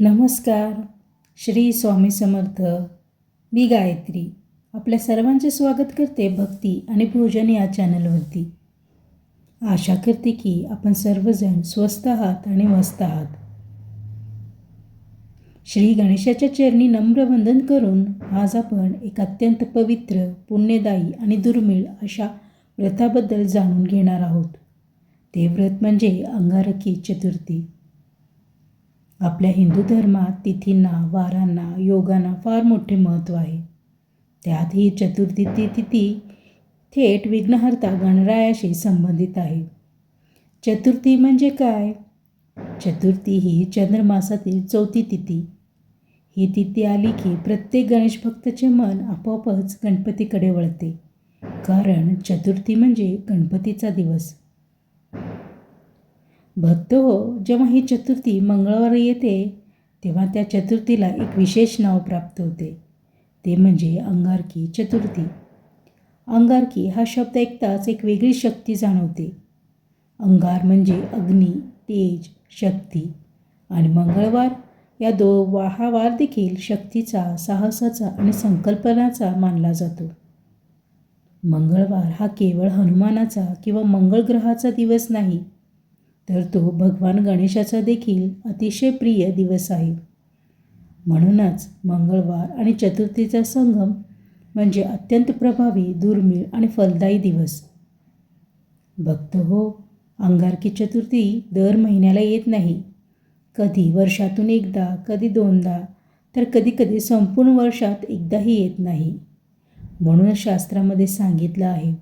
नमस्कार. श्री स्वामी समर्थ. मी गायत्री. आपल्या सर्वांचे स्वागत करते भक्ती आणि भोजन या चॅनलवरती. आशा करते की आपण सर्वजण स्वस्त आहात आणि मस्त आहात. श्री गणेशाच्या चरणी नम्र वंदन करून आज आपण एक अत्यंत पवित्र पुण्यदायी आणि दुर्मिळ अशा व्रताबद्दल जाणून घेणार आहोत. ते व्रत म्हणजे अंगारकी चतुर्थी. आपल्या हिंदू धर्मात तिथींना वारांना योगांना फार मोठे महत्त्व आहे. त्यात ही चतुर्थी ती तिथी थेट विघ्नहर्ता गणरायाशी संबंधित आहे. चतुर्थी म्हणजे काय? चतुर्थी ही चंद्रमासातील चौथी तिथी. ही तिथी आली की प्रत्येक गणेश भक्ताचे मन आपोआपच गणपतीकडे वळते. कारण चतुर्थी म्हणजे गणपतीचा दिवस. भक्त हो जेव्हा ही चतुर्थी मंगळवारी येते तेव्हा त्या चतुर्थीला एक विशेष नाव प्राप्त होते. ते म्हणजे अंगारकी चतुर्थी. अंगारकी हा शब्द ऐकताच एक वेगळी शक्ती जाणवते. अंगार म्हणजे अग्नी तेज शक्ती. आणि मंगळवार या दो वा हा वार देखील शक्तीचा साहसाचा आणि संकल्पनाचा मानला जातो. मंगळवार हा केवळ हनुमानाचा किंवा मंगळ ग्रहाचा दिवस नाही तर तो भगवान गणेशाचा देखील अतिशय प्रिय दिवस आहे. म्हणूनच मंगळवार आणि चतुर्थीचा संगम म्हणजे अत्यंत प्रभावी दुर्मिळ आणि फलदायी दिवस. भक्त हो अंगारकी चतुर्थी दर महिन्याला येत नाही. कधी वर्षातून एकदा कधी दोनदा तर कधी कधी संपूर्ण वर्षात एकदाही येत नाही. म्हणून शास्त्रामध्ये सांगितलं आहे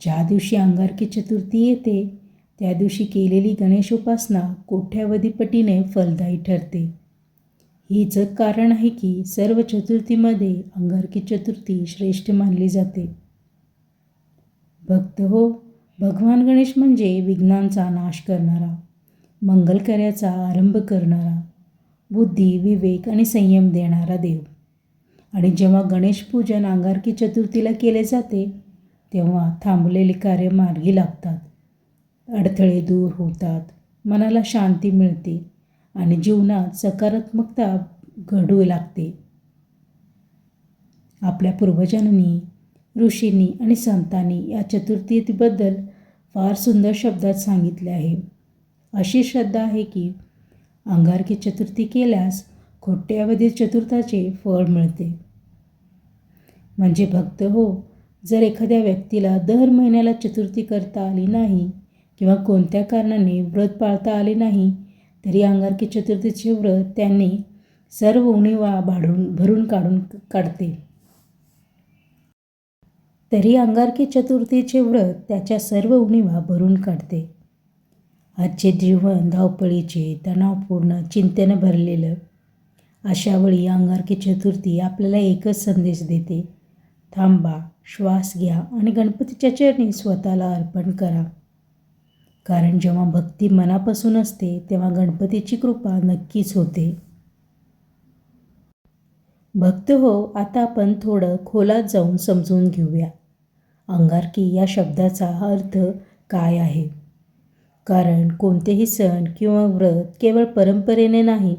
ज्या दिवशी अंगारकी चतुर्थी येते त्या दिवशी केलेली गणेश उपासना कोठ्यावधी पटीने फलदायी ठरते. हीच कारण आहे की सर्व चतुर्थीमध्ये अंगारकी चतुर्थी श्रेष्ठ मानली जाते. भक्त हो भगवान गणेश म्हणजे विघ्नांचा नाश करणारा मंगलकार्याचा आरंभ करणारा बुद्धी विवेक आणि संयम देणारा देव. आणि जेव्हा गणेश पूजन अंगारकी चतुर्थीला केले जाते तेव्हा थांबलेले कार्य मार्गी लागतात. अडथळे दूर होतात मनाला शांती मिळते आणि जीवनात सकारात्मकता घडू लागते. आपल्या पूर्वजांनी ऋषींनी आणि संतांनी या चतुर्थीबद्दल फार सुंदर शब्दात सांगितले आहे. अशी श्रद्धा आहे की अंगारकी चतुर्थी केल्यास खोट्यावधी चतुर्थाचे फळ मिळते. म्हणजे भक्त हो जर एखाद्या व्यक्तीला दर महिन्याला चतुर्थी करता आली नाही किंवा कोणत्या कारणाने व्रत पाळता आले नाही तरी अंगारकी चतुर्थीचे व्रत त्यांनी सर्व उणीवा भाडून भरून काढून काढते. तरी अंगारकी चतुर्थीचे व्रत त्याच्या सर्व उणीवा भरून काढते. आजचे जीवन धावपळीचे तणावपूर्ण चिंतेनं भरलेलं अशा वेळी अंगारकी चतुर्थी आपल्याला एकच संदेश देते. थांबा श्वास घ्या आणि गणपतीच्या चरणी स्वतःला अर्पण करा. कारण जेव्हा भक्ती मनापासून असते तेव्हा गणपतीची कृपा नक्कीच होते. भक्त हो आता आपण थोडं खोलात जाऊन समजून घेऊया. अंगारकी या शब्दाचा अर्थ काय आहे? कारण कोणतेही सण किंवा व्रत केवळ परंपरेने नाही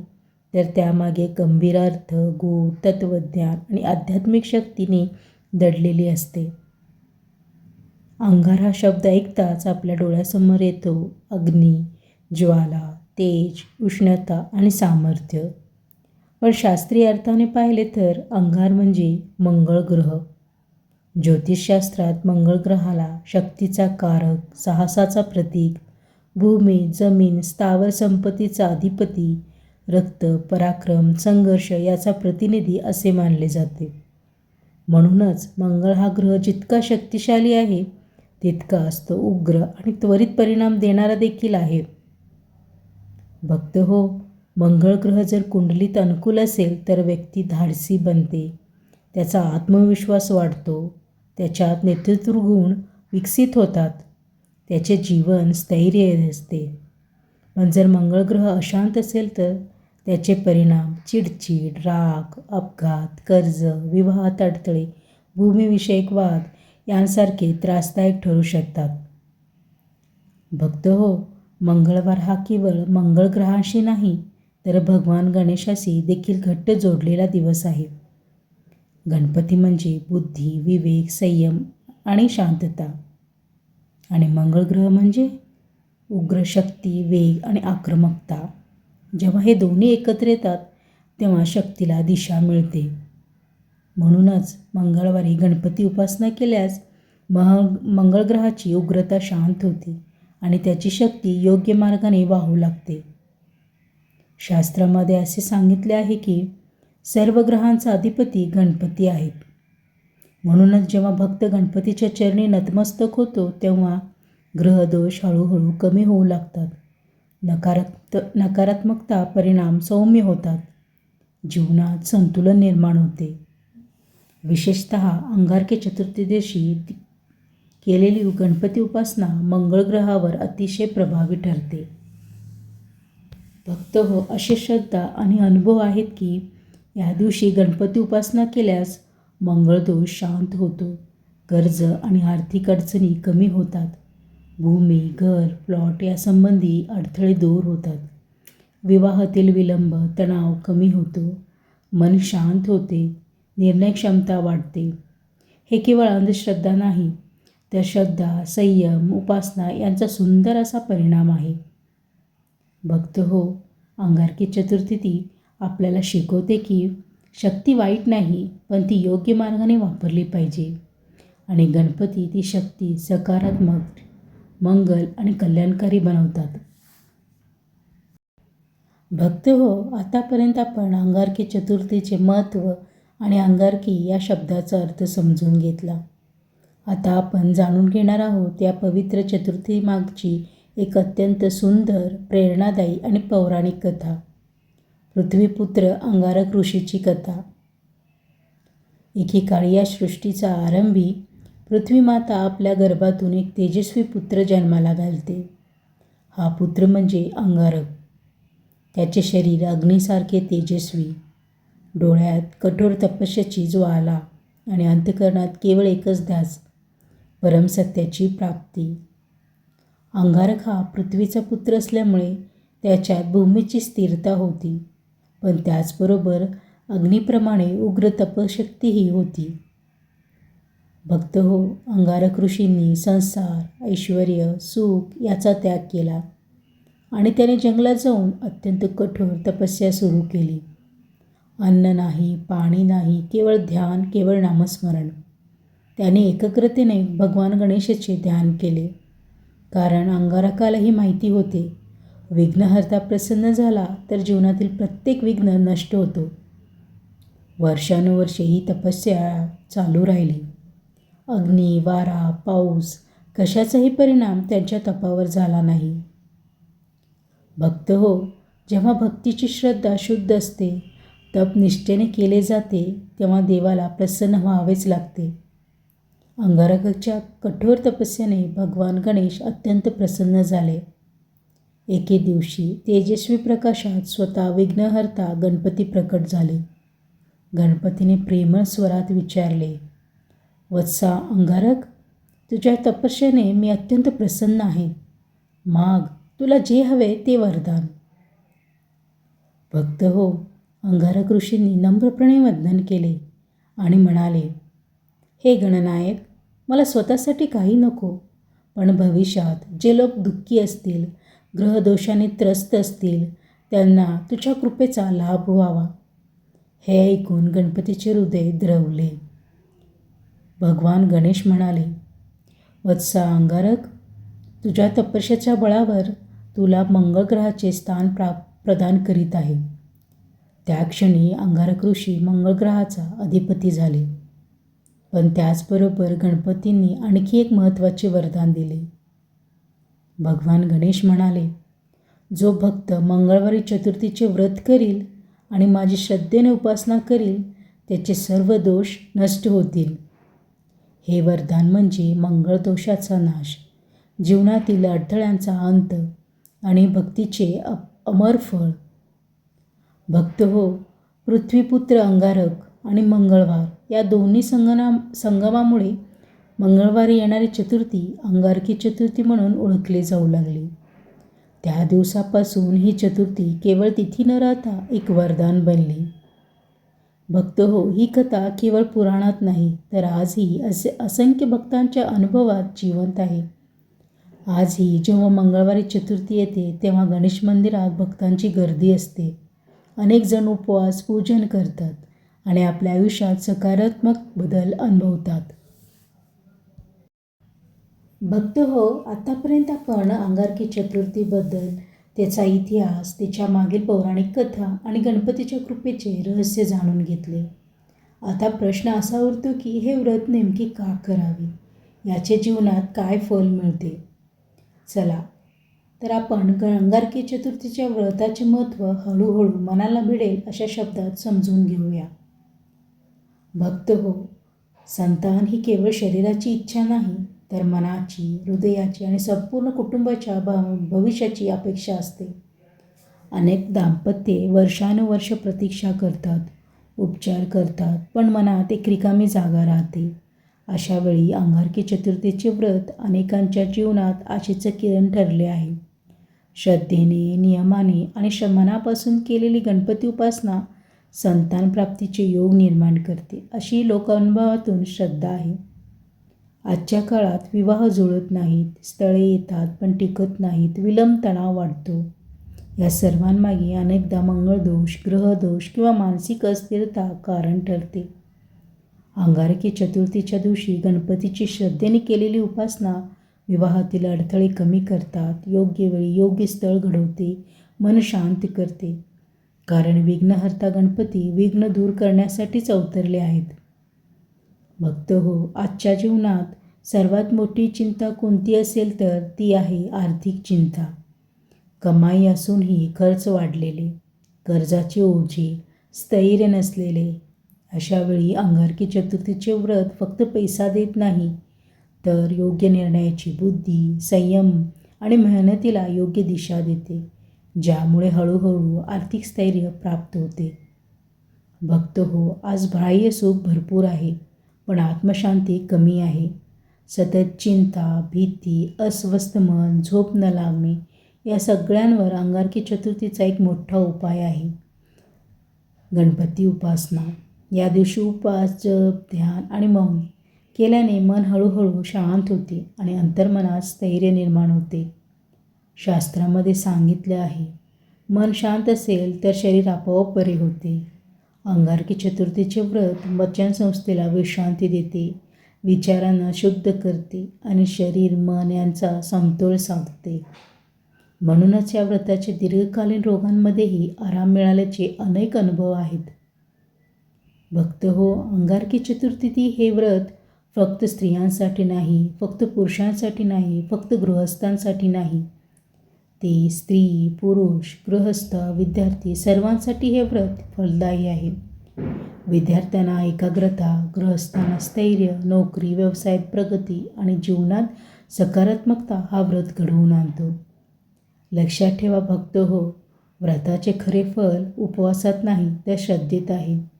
तर त्यामागे गंभीर अर्थ गूढ तत्त्वज्ञान आणि आध्यात्मिक शक्तीने दडलेली असते. अंगार हा शब्द ऐकताच आपल्या डोळ्यासमोर येतो अग्नी ज्वाला तेज उष्णता आणि सामर्थ्य. पण शास्त्रीय अर्थाने पाहिले तर अंगार म्हणजे मंगळ ग्रह. ज्योतिषशास्त्रात मंगळ ग्रहाला शक्तीचा कारक साहसाचा प्रतीक भूमी जमीन स्थावर संपत्तीचा अधिपती रक्त पराक्रम संघर्ष याचा प्रतिनिधी असे मानले जाते. म्हणूनच मंगळ हा ग्रह जितका शक्तिशाली आहे तितका असतो उग्र आणि त्वरित परिणाम देणारा देखील आहे. भक्त हो मंगळ ग्रह जर कुंडलीत अनुकूल असेल तर व्यक्ती धाडसी बनते. त्याचा आत्मविश्वास वाढतो. त्याच्यात नेतृत्व गुण विकसित होतात. त्याचे जीवन स्थैर्य असते. पण जर मंगळ ग्रह अशांत असेल तर त्याचे परिणाम चिडचिड राग अपघात कर्ज विवाहात अडथळे भूमिविषयक वाद यांसारखे त्रासदायक ठरू शकतात. भक्त हो मंगळवार हा केवळ मंगळ ग्रहांशी नाही तर भगवान गणेशाशी देखील घट्ट जोडलेला दिवस आहे. गणपती म्हणजे बुद्धी विवेक संयम आणि शांतता. आणि मंगळ ग्रह म्हणजे उग्र शक्ती वेग आणि आक्रमकता. जेव्हा हे दोन्ही एकत्र येतात तेव्हा शक्तीला दिशा मिळते. म्हणूनच मंगळवारी गणपती उपासना केल्यास मह मंगळ ग्रहाची उग्रता शांत होते आणि त्याची शक्ती योग्य मार्गाने वाहू लागते. शास्त्रामध्ये असे सांगितले आहे की सर्व ग्रहांचा अधिपती गणपती आहेत. म्हणूनच जेव्हा भक्त गणपतीच्या चरणी नतमस्तक होतो तेव्हा ग्रहदोष हळूहळू कमी होऊ लागतात. नकारात्म नकारात्मकता परिणाम सौम्य होतात. जीवनात संतुलन निर्माण होते. विशेषत अंगारकी चतुर्थी दिवशी केलेली गणपती उपासना मंगळ ग्रहावर अतिशय प्रभावी ठरते. भक्त हो अशी श्रद्धा आणि अनुभव आहेत की या दिवशी गणपती उपासना केल्यास मंगळदोष शांत होतो कर्ज आणि आर्थिक अडचणी कमी होतात भूमी घर प्लॉट यासंबंधी अडथळे दूर होतात. विवाहातील विलंब तणाव कमी होतो मन शांत होते निर्णय क्षमता वाढते. हे केवळ अंधश्रद्धा नाही तर श्रद्धा संयम उपासना यांचा सुंदर असा परिणाम आहे. भक्त हो अंगारकी चतुर्थी ती आपल्याला शिकवते की शक्ती वाईट नाही पण ती योग्य मार्गाने वापरली पाहिजे. आणि गणपती ती शक्ती सकारात्मक मंगल आणि कल्याणकारी बनवतात. भक्त हो आतापर्यंत आपण अंगारकी चतुर्थीचे महत्त्व आणि अंगारकी या शब्दाचा अर्थ समजून घेतला. आता आपण जाणून घेणार आहोत या पवित्र चतुर्थीमागची एक अत्यंत सुंदर प्रेरणादायी आणि पौराणिक कथा. पृथ्वीपुत्र अंगारक ऋषीची कथा. एकेकाळी या सृष्टीचा आरंभी पृथ्वीमाता आपल्या गर्भातून एक तेजस्वी पुत्र जन्माला घालते. हा पुत्र म्हणजे अंगारक. त्याचे शरीर अग्नीसारखे तेजस्वी. डोळ्यात कठोर तपस्याची ज्वाला आणि अंतकरणात केवळ एकच ध्यास परमसत्याची प्राप्ती. अंगारक हा पृथ्वीचा पुत्र असल्यामुळे त्याच्यात भूमीची स्थिरता होती पण त्याचबरोबर अग्नीप्रमाणे उग्र तपशक्तीही होती. भक्त हो अंगारक ऋषींनी संसार ऐश्वर सुख याचा त्याग केला आणि त्याने जंगलात जाऊन अत्यंत कठोर तपस्या सुरू केली. अन्न नाही पाणी नाही केवळ ध्यान केवळ नामस्मरण. त्याने एकग्रतेने भगवान गणेशाचे ध्यान केले. कारण अंगारकालाही माहिती होते विघ्नहर्ता प्रसन्न झाला तर जीवनातील प्रत्येक विघ्न नष्ट होतो. वर्षानुवर्षे ही तपस्या चालू राहिली. अग्नी वारा पाऊस कशाचाही परिणाम त्यांच्या तपावर झाला नाही. भक्त हो जेव्हा भक्तीची श्रद्धा शुद्ध असते तप निष्ठेने केले जाते तेव्हा देवाला प्रसन्न व्हावेच लागते. अंगारकाच्या कठोर तपस्याने भगवान गणेश अत्यंत प्रसन्न झाले. एके दिवशी तेजस्वी प्रकाशात स्वतः विघ्नहर्ता गणपती प्रकट झाले. गणपतीने प्रेमळ स्वरात विचारले वत्सा अंगारक तुझ्या तपस्याने मी अत्यंत प्रसन्न आहे. माग तुला जे हवे ते वरदान. भक्त हो अंगारक ऋषींनी नम्रपणे वंदन केले आणि म्हणाले हे गणनायक मला स्वतःसाठी काही नको पण भविष्यात जे लोक दुःखी असतील ग्रहदोषाने त्रस्त असतील त्यांना तुझ्या कृपेचा लाभ व्हावा. हे ऐकून गणपतीचे हृदय द्रवले. भगवान गणेश म्हणाले वत्सा अंगारक तुझ्या तपस्याच्या बळावर तुला मंगळग्रहाचे स्थान प्रा प्रदान करीत आहे. त्या क्षणी अंगारक ऋषी मंगळग्रहाचा अधिपती झाले. पण त्याचबरोबर गणपतींनी आणखी एक महत्त्वाचे वरदान दिले. भगवान गणेश म्हणाले जो भक्त मंगळवारी चतुर्थीचे व्रत करील आणि माझी श्रद्धेने उपासना करील त्याचे सर्व दोष नष्ट होतील. हे वरदान म्हणजे मंगळ दोषाचा नाश जीवनातील अडथळ्यांचा अंत आणि भक्तीचे अ अमर फळ. भक्त हो पृथ्वीपुत्र अंगारक आणि मंगळवार या दोन्ही संगना संगमामुळे मंगळवारी येणारी चतुर्थी अंगारकी चतुर्थी म्हणून ओळखली जाऊ लागली. त्या दिवसापासून ही चतुर्थी केवळ तिथी न राहता एक वरदान बनली. भक्त हो ही कथा केवळ पुराणात नाही तर आजही असे असंख्य भक्तांच्या अनुभवात जिवंत आहे. आजही जेव्हा मंगळवारी चतुर्थी येते तेव्हा गणेश मंदिरात भक्तांची गर्दी असते. अनेक जण उपवास पूजन करतात आणि आपल्या आयुष्यात सकारात्मक बदल अनुभवतात. भक्त हो आतापर्यंत आपण अंगारकी चतुर्थीबद्दल त्याचा इतिहास त्याच्या मागील पौराणिक कथा आणि गणपतीच्या कृपेचे रहस्य जाणून घेतले. आता प्रश्न असा उरतो की हे व्रत नेमके का करावे? याचे जीवनात काय फल मिळते? चला तर आपण गंगारकी अंगारकी चतुर्थीच्या व्रताचे महत्त्व हळूहळू मनाला भिडेल अशा शब्दात समजून घेऊया. भक्त हो संतान ही केवळ शरीराची इच्छा नाही तर मनाची हृदयाची आणि संपूर्ण कुटुंबाच्या भविष्याची अपेक्षा असते. अनेक दाम्पत्ये वर्षानुवर्ष प्रतीक्षा करतात उपचार करतात पण मनात एक रिकामी जागा राहते. अशावेळी अंगारकी चतुर्थीचे व्रत अनेकांच्या जीवनात आशेचं किरण ठरले आहे. श्रद्धेने नियमाने आणि मनापासून केलेली गणपती उपासना संतानप्राप्तीचे योग निर्माण करते अशी लोकानुभवातून श्रद्धा आहे. आजच्या काळात विवाह जुळत नाहीत स्थळे येतात पण टिकत नाहीत विलंब तणाव वाढतो. या सर्वांमागे अनेकदा मंगळदोष ग्रहदोष किंवा मानसिक अस्थिरता कारण ठरते. अंगारकी चतुर्थीच्या दिवशी गणपतीची श्रद्धेने केलेली उपासना विवाहातील अडथळे कमी करतात योग्य वेळी योग्य स्थळ घडवते मन शांत करते. कारण विघ्नहर्ता गणपती विघ्न दूर करण्यासाठीच अवतरले आहेत. भक्त हो आजच्या जीवनात सर्वात मोठी चिंता कोणती असेल तर ती आहे आर्थिक चिंता. कमाई असूनही खर्च वाढलेले कर्जाचे ओझे स्थैर्य नसलेले. अशावेळी अंगारकी चतुर्थीचे व्रत फक्त पैसा देत नाही तर योग्य निर्णयाची बुद्धी संयम आणि मेहनतीला योग्य दिशा देते ज्यामुळे हळूहळू आर्थिक स्थैर्य प्राप्त होते. भक्त हो आज बाह्य सुख भरपूर आहे पण आत्मशांती कमी आहे. सतत चिंता भीती अस्वस्थ मन झोप न लागणे या सगळ्यांवर अंगारकी चतुर्थीचा एक मोठा उपाय आहे. गणपती उपासना. या दिवशी उपास जप ध्यान आणि मौन. केल्याने मन हळूहळू शांत होते आणि अंतर्मनात स्थैर्य निर्माण होते. शास्त्रामध्ये सांगितले आहे मन शांत असेल तर शरीर आपोआप बरे होते. अंगारकी चतुर्थीचे व्रत वचन संस्थेला विश्रांती देते विचारांना शुद्ध करते आणि शरीर मन यांचा समतोल साधते. म्हणूनच या व्रताचे दीर्घकालीन रोगांमध्येही आराम मिळाल्याचे अनेक अनुभव आहेत. भक्त हो अंगारकी चतुर्थी हे व्रत फक्त स्त्रियांसाठी नाही फक्त पुरुषांसाठी नाही फक्त गृहस्थांसाठी नाही. ते स्त्री पुरुष गृहस्थ विद्यार्थी सर्वांसाठी हे व्रत फलदायी आहे. विद्यार्थ्यांना एकाग्रता गृहस्थांना स्थैर्य नोकरी व्यवसायात प्रगती आणि जीवनात सकारात्मकता हा व्रत घडवून आणतो. लक्षात ठेवा भक्त हो व्रताचे खरे फल उपवासात नाही तर श्रद्धेत आहे.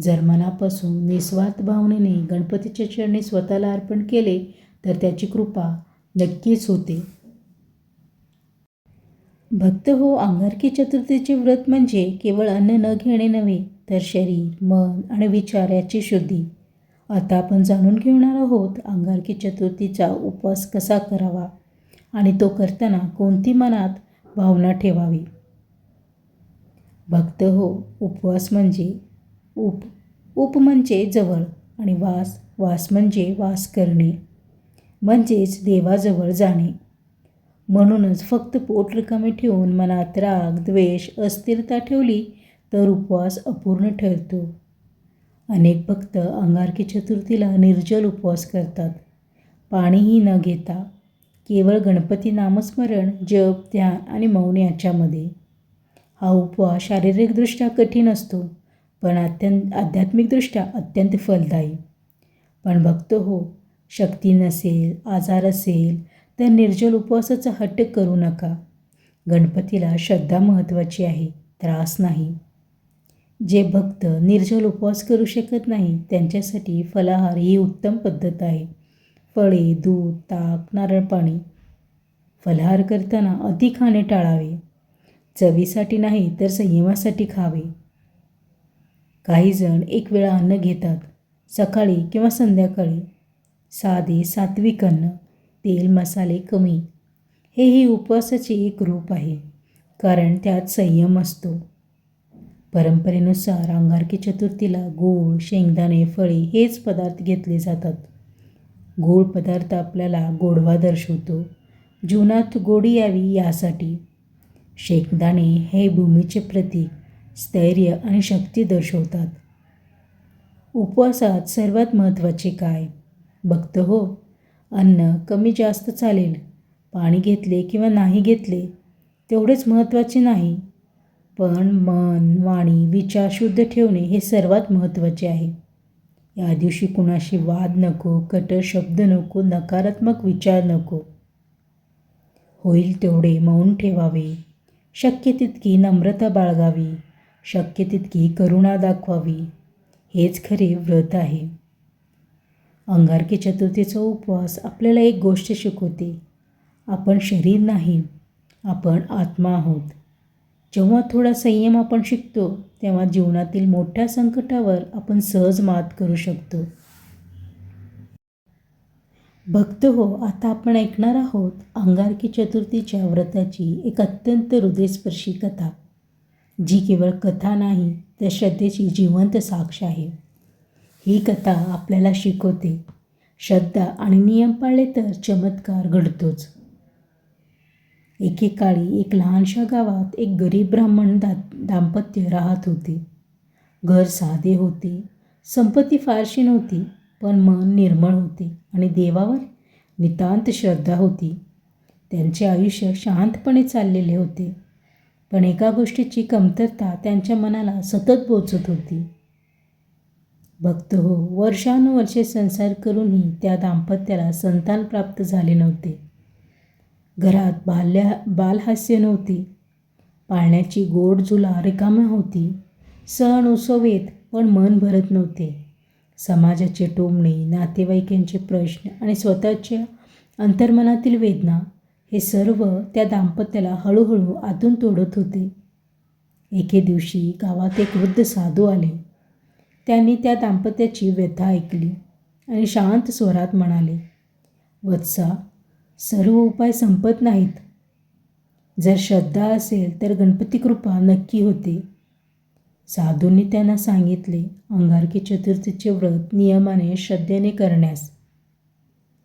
जर मनापासून निस्वार्थ भावनेने गणपतीच्या चरणी स्वतःला अर्पण केले तर त्याची कृपा नक्कीच होते. भक्त हो अंगारकी चतुर्थीचे व्रत म्हणजे केवळ अन्न न घेणे नव्हे तर शरीर मन आणि विचार याची शुद्धी. आता आपण जाणून घेणार आहोत अंगारकी चतुर्थीचा उपवास कसा करावा आणि तो करताना कोणती मनात भावना ठेवावी. भक्त हो उपवास म्हणजे उप उप म्हणजे जवळ आणि वास वास म्हणजे वास करणे. म्हणजेच देवाजवळ जाणे. म्हणूनच फक्त पोट रिकामे ठेवून मनात राग द्वेष अस्थिरता ठेवली तर उपवास अपूर्ण ठरतो. अनेक भक्त अंगारकी चतुर्थीला निर्जल उपवास करतात. पाणीही न घेता. केवळ गणपती नामस्मरण जप ध्यान आणि मौन याच्यामध्ये. हा उपवास शारीरिकदृष्ट्या कठीण असतो. पण अत्यंत आध्यात्मिकदृष्ट्या अत्यंत फलदायी. पण भक्त हो शक्ती नसेल आजार असेल तर निर्जल उपवासाचा हट्ट करू नका. गणपतीला श्रद्धा महत्त्वाची आहे त्रास नाही. जे भक्त निर्जल उपवास करू शकत नाही त्यांच्यासाठी फलाहार ही उत्तम पद्धत आहे. फळे दूध ताक नारळ पाणी फलाहार करताना अति खाणे टाळावे. चवीसाठी नाही तर संयमासाठी खावे. काही जण एक वेळा अन्न घेतात सकाळी किंवा संध्याकाळी. साधे सात्विक अन्न तेल मसाले कमी. हेही उपवासाचे एक रूप आहे कारण त्यात संयम असतो. परंपरेनुसार अंगारकी चतुर्थीला गूळ शेंगदाणे फळे हेच पदार्थ घेतले जातात. गोड पदार्थ आपल्याला गोडवा दर्शवतो जीवनात गोडी यावी यासाठी. शेंगदाणे हे भूमीचे प्रतीक. स्थैर्य आणि शक्ती दर्शवतात. उपवासात सर्वात महत्त्वाचे काय? भक्त हो अन्न कमी जास्त चालेल. पाणी घेतले किंवा नाही घेतले तेवढेच महत्त्वाचे नाही. पण मन वाणी विचार शुद्ध ठेवणे हे सर्वात महत्त्वाचे आहे. या दिवशी कुणाशी वाद नको कटर शब्द नको नकारात्मक विचार नको. होईल तेवढे मौन ठेवावे. शक्य तितकी नम्रता बाळगावी. शक्य तितकी करुणा दाखवावी हेच खरे व्रत आहे. अंगारकी चतुर्थीचा उपवास आपल्याला एक गोष्ट शिकवते. आपण शरीर नाही आपण आत्मा आहोत. जेव्हा थोडा संयम आपण शिकतो तेव्हा जीवनातील मोठ्या संकटावर आपण सहज मात करू शकतो. भक्त हो आता आपण ऐकणार आहोत अंगारकी चतुर्थीच्या व्रताची एक अत्यंत हृदयस्पर्शी कथा. जी केवळ कथा नाही तर श्रद्धेची जिवंत साक्ष आहे. ही कथा आपल्याला शिकवते. श्रद्धा आणि नियम पाळले तर चमत्कार घडतोच. एकेकाळी एक लहानशा गावात एक गरीब ब्राह्मण दा दाम्पत्य राहत होते. घर साधे होते संपत्ती फारशी नव्हती पण मन निर्मळ होते आणि देवावर नितांत श्रद्धा होती. त्यांचे आयुष्य शांतपणे चाललेले होते. पण एका गोष्टीची कमतरता त्यांच्या मनाला सतत पोचत होती. भक्त हो वर्षानुवर्षे संसार करूनही त्या दाम्पत्याला संतान प्राप्त झाले नव्हते. घरात बाल्या बालहास्य नव्हते. पाळण्याची गोड जुला रिकाम्या होती. सण उत्सवेत पण मन भरत नव्हते. समाजाचे टोमणे नातेवाईकांचे प्रश्न आणि स्वतःच्या अंतर्मनातील वेदना हे सर्व त्या दाम्पत्याला हळूहळू आतून तोडत होते. एके दिवशी गावात एक वृद्ध साधू आले. त्यांनी त्या दाम्पत्याची व्यथा ऐकली आणि शांत स्वरात म्हणाले वत्सा सर्व उपाय संपत नाहीत. जर श्रद्धा असेल तर गणपती कृपा नक्की होते. साधूंनी त्यांना सांगितले अंगारकी चतुर्थीचे व्रत नियमाने श्रद्धेने करण्यास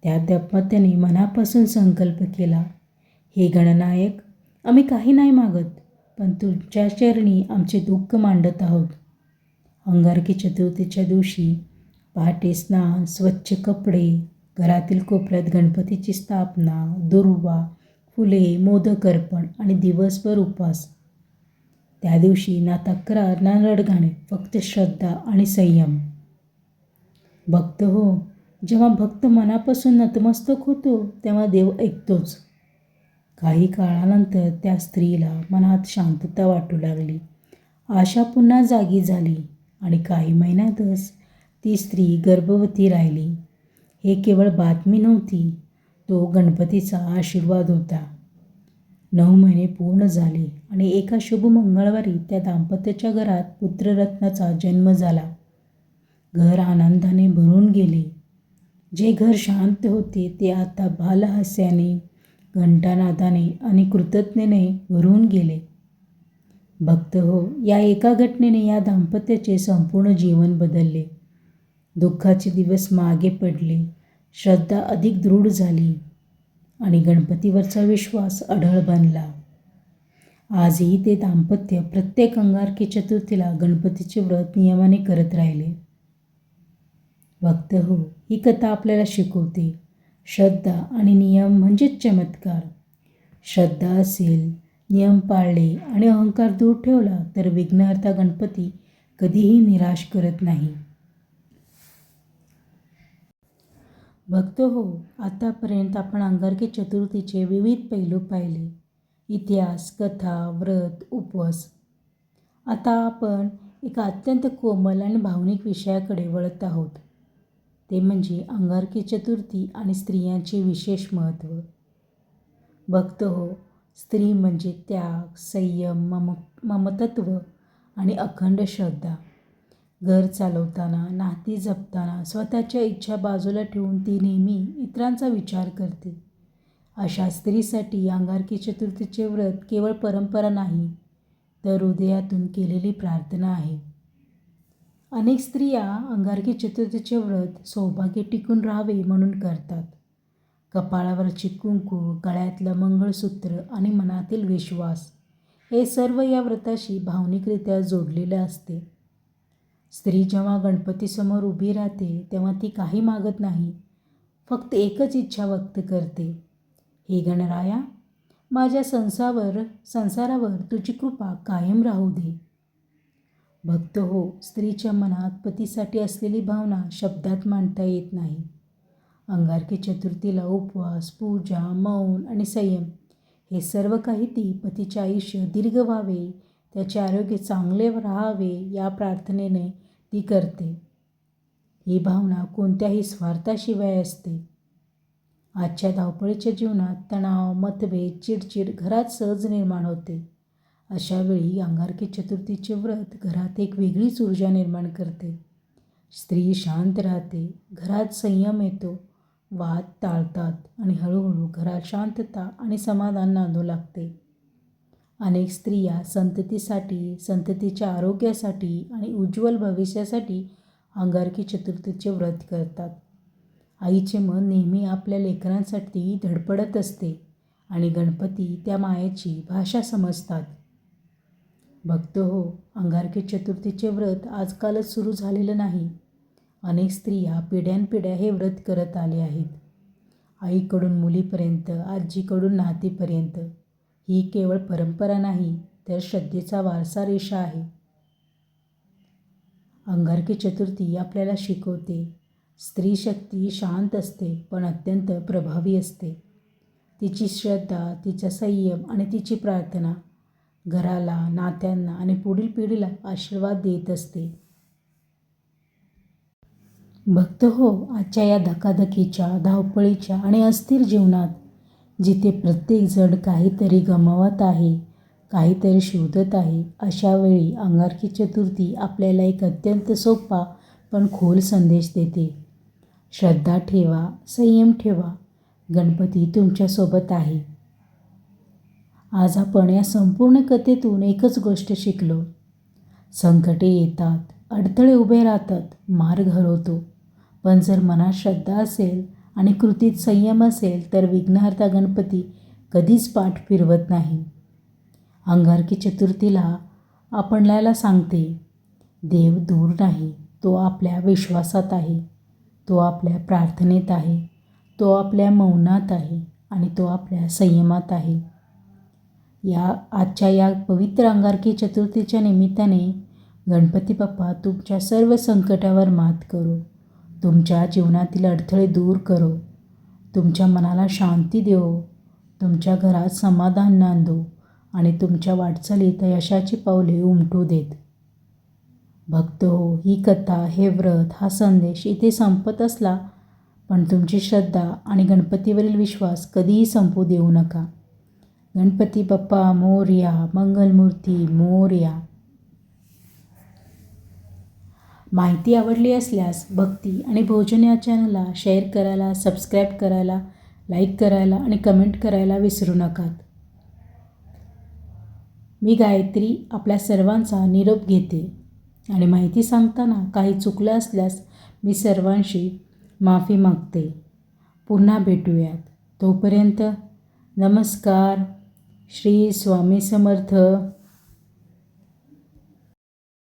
त्या दाम्पत्याने मनापासून संकल्प केला हे गणनायक आम्ही काही नाही मागत पण तुमच्या चरणी आमचे दुःख मांडत आहोत. अंगारकी चतुर्थीच्या दिवशी पहाटे स्नान स्वच्छ कपडे घरातील कोपऱ्यात गणपतीची स्थापना दुर्वा फुले मोदक अर्पण आणि दिवसभर उपवास त्या दिवशी ना तक्रार ना रडगाणे फक्त श्रद्धा आणि संयम. भक्त हो जेव्हा भक्त मनापासून नतमस्तक होतो तेव्हा देव ऐकतोच. काही काळानंतर त्या स्त्रीला मनात शांतता वाटू लागली. आशा पुन्हा जागी झाली आणि काही महिन्यातच ती स्त्री गर्भवती राहिली. हे केवळ बातमी नव्हती तो गणपतीचा आशीर्वाद होता. नऊ महिने पूर्ण झाले आणि एका शुभ मंगळवारी त्या दाम्पत्याच्या घरात पुत्ररत्नाचा जन्म झाला. घर आनंदाने भरून गेले. जे घर शांत होते ते आता बालहास्याने घंटानादाने आणि कृतज्ञेने भरून गेले. भक्त हो या एका घटनेने या दाम्पत्याचे संपूर्ण जीवन बदलले. दुःखाचे दिवस मागे पडले श्रद्धा अधिक दृढ झाली आणि गणपतीवरचा विश्वास अढळ बनला. आजही ते दाम्पत्य प्रत्येक अंगारकी चतुर्थीला गणपतीचे व्रत नियमाने करत राहिले. भक्त हो ही कथा आपल्याला शिकवते. श्रद्धा आणि नियम म्हणजेच चमत्कार. श्रद्धा असेल नियम पाळले आणि अहंकार दूर ठेवला तर विघ्नहर्ता गणपती कधीही निराश करत नाही. भक्त हो आतापर्यंत आपण अंगारकी चतुर्थीचे विविध पैलू पाहिले. इतिहास कथा व्रत उपवास. आता आपण एका अत्यंत कोमल आणि भावनिक विषयाकडे वळत आहोत. ते म्हणजे अंगारकी चतुर्थी आणि स्त्रियांचे विशेष महत्त्व. भक्त हो स्त्री म्हणजे त्याग संयम मम ममतत्व आणि अखंड श्रद्धा. घर चालवताना नाती जपताना स्वतःच्या इच्छा बाजूला ठेवून ती नेहमी इतरांचा विचार करते. अशा स्त्रीसाठी अंगारकी चतुर्थीचे व्रत केवळ परंपरा नाही तर हृदयातून केलेली प्रार्थना आहे. अनेक स्त्रिया अंगारकी चतुर्थीचे व्रत सौभाग्य टिकून राहावे म्हणून करतात. कपाळावरची कुंकू गळ्यातलं मंगळसूत्र आणि मनातील विश्वास हे सर्व या व्रताशी भावनिकरित्या जोडलेलं असते. स्त्री जेव्हा गणपतीसमोर उभी राहते तेव्हा ती काही मागत नाही फक्त एकच इच्छा व्यक्त करते. हे गणराया माझ्या संसावर संसारावर तुझी कृपा कायम राहू दे. भक्त हो स्त्रीच्या मनात पतीसाठी असलेली भावना शब्दात मांडता येत नाही. अंगारकी चतुर्थीला उपवास पूजा मौन आणि संयम हे सर्व काही ती पतीचे आयुष्य दीर्घ व्हावे त्याचे आरोग्य चांगले राहावे या प्रार्थनेने ती करते. ही भावना कोणत्याही स्वार्थाशिवाय असते. आजच्या धावपळीच्या जीवनात तणाव मतभेद चिडचिड घरात सहज निर्माण होते. अशावेळी अंगारकी चतुर्थीचे व्रत घरात एक वेगळीच ऊर्जा निर्माण करते. स्त्री शांत राहते घरात संयम येतो वाद टाळतात आणि हळूहळू घरात शांतता आणि समाधान नांदू लागते. अनेक स्त्रिया संततीसाठी संततीच्या आरोग्यासाठी आणि उज्ज्वल भविष्यासाठी अंगारकी चतुर्थीचे व्रत करतात. आईचे मन नेहमी आपल्या लेकरांसाठी धडपडत असते आणि गणपती त्या मायेची भाषा समजतात. भक्त हो अंगारकी चतुर्थीचे व्रत आजकालच सुरू झालेलं नाही. अनेक स्त्रिया पिढ्यानपिढ्या हे व्रत करत आले आहेत. आईकडून मुलीपर्यंत आजीकडून नातीपर्यंत ही केवळ परंपरा नाही तर श्रद्धेचा वारसा रेषा आहे. अंगारकी चतुर्थी आपल्याला शिकवते. स्त्री शक्ती शांत असते पण अत्यंत प्रभावी असते. तिची श्रद्धा तिचा संयम आणि तिची प्रार्थना घराला नात्यांना आणि पुढील पिढीला आशीर्वाद देत असते. भक्त हो आजच्या या धकाधकीच्या धावपळीच्या आणि अस्थिर जीवनात जिथे प्रत्येक जण काहीतरी गमावत आहे काहीतरी शोधत आहे अशा वेळी अंगारकी चतुर्थी आपल्याला एक अत्यंत सोपा पण खोल संदेश देते. श्रद्धा ठेवा संयम ठेवा. गणपती तुमच्यासोबत आहे. आज आपण या संपूर्ण कथेतून एकच गोष्ट शिकलो. संकटे येतात अडथळे उभे राहतात मार्ग हरवतो. पण जर मनात श्रद्धा असेल आणि कृतीत संयम असेल तर विघ्नहर्ता गणपती कधीच पाठ फिरवत नाही. अंगारकी चतुर्थीला आपणाला सांगते देव दूर नाही तो आपल्या विश्वासात आहे. तो आपल्या प्रार्थनेत आहे. तो आपल्या मौनात आहे आणि तो आपल्या संयमात आहे. या आजच्या या पवित्र अंगारकी चतुर्थीच्या निमित्ताने गणपती बाप्पा तुमच्या सर्व संकटावर मात करो. तुमच्या जीवनातील अडथळे दूर करो. तुमच्या मनाला शांती देऊ तुमच्या घरात समाधान नांदो आणि तुमच्या वाटचालीत यशाची पावले उमटू देत. भक्त हो ही कथा हे व्रत हा संदेश इथे संपत असला पण तुमची श्रद्धा आणि गणपतीवरील विश्वास कधीही संपू देऊ नका. गणपती बाप्पा मोर्या मंगलमूर्ती मोर्या. माहिती आवडली असल्यास भक्ती आणि भोजन या चॅनलला शेअर करायला सबस्क्राईब करायला लाईक करायला आणि कमेंट करायला विसरू नका. मी गायत्री आपल्या सर्वांचा निरोप घेते. आणि माहिती सांगताना काही चुकलं असल्यास मी सर्वांशी माफी मागते. पुन्हा भेटूयात. तोपर्यंत नमस्कार. श्री स्वामी समर्थ.